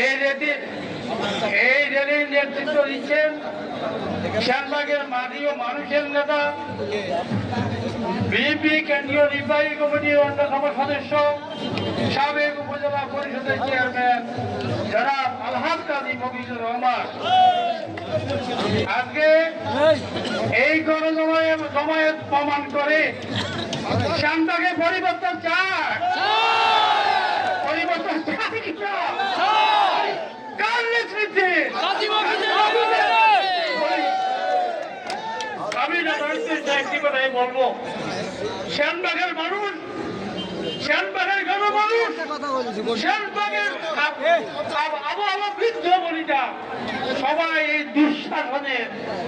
এই রেলি এই রেলির নেতৃত্ব দিচ্ছেন শ্যামবাগের মাটি ও মানুষের নেতা বিএনপি কেন্দ্রীয় নির্বাহী কমিটির অন্যতম সদস্য, সাবেক উপজেলা পরিষদের চেয়ারম্যান যারা আলহাদ কাজী মফিজুর রহমান। আজকে এই গণজমায়েত জমায়েত প্রমাণ করে শ্যামবাগে পরিবর্তন চায় পরিবর্তন চায় কিনা? কার নেতৃত্বে আমি শ্যামবাগের মানুষ, শ্যামবাগের গণ মানুষ আবহাওয়া বৃদ্ধ বলিটা সবাই এই দুঃশাসনে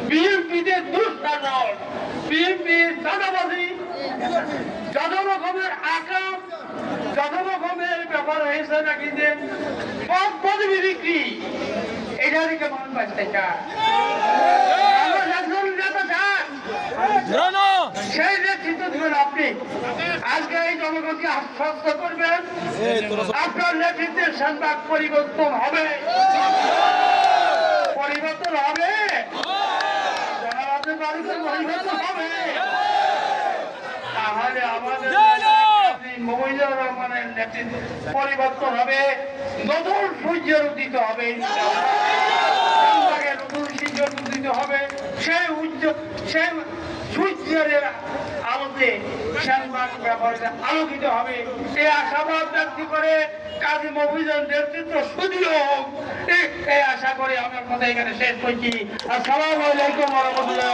বিএনপিতে দুঃশাসন ব্যাপার হয়েছে নাকি যে পদ পদবি বিক্রি এটা দিকে মন চায় আমরা একজন নেতা চায় সেই নেতৃত্ব দিবেন আপনি আজকে এই জনগণকে আশ্বস্ত করবেন আপনার নেতৃত্বে সংবাদ পরিবর্তন হবে। পরিবর্তন হবে। পরিবর্তন হবে। তাহলে আমাদের মহিজুর রহমানের নেতৃত্বে পরিবর্তন হবে। নতুন সূর্যের উদিত হবে শ্যামবাগে নতুন সূর্যের উদিত হবে সেই উজ্জ্বল সেই সূর্যের আলোতে শ্যামবাগ ব্যাপারে আলোকিত হবে। এই আশাবাদ ব্যক্ত করে কাজী মহিজুর নেতৃত্ব সুদৃঢ় হোক, এই আশা করে আমার কথা এখানে শেষ করছি। আসসালামু আলাইকুম রহমতুল্লাহ